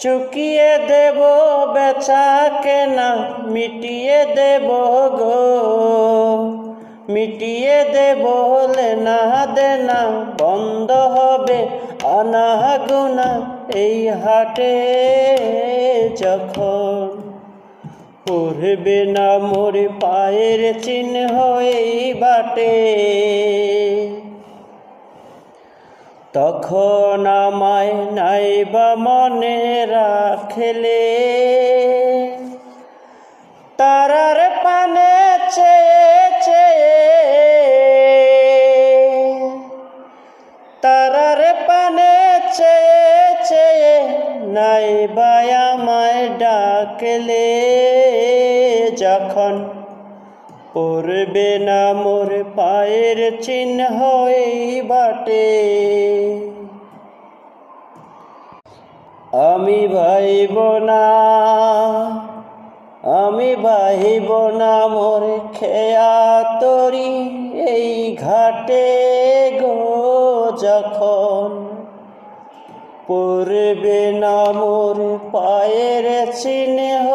চুকিয়ে দেব বেচা কেনা মিটিয়ে দেব গো, মিটিয়ে দেব লেনা দেনা, বন্ধ হবে আনাগুনা এই হাটে যখন। পড়বে না মোর পায়ের চিহ্ন এই বাটে। তখন আমায় নাইবা মনে রাখলে, তারার পানে চেয়ে চেয়ে তারার পানে চেয়ে চেয়ে নাইবা আমায় ডাকলে, যখন পড়বে না মোর পায়ের চিহ্ন বাটে। আমি ভাইব না আমি ভাইব না মোর খেয়া তরি এই ঘাটে গো যখন। পড়বে না মোর পায়ের বাটে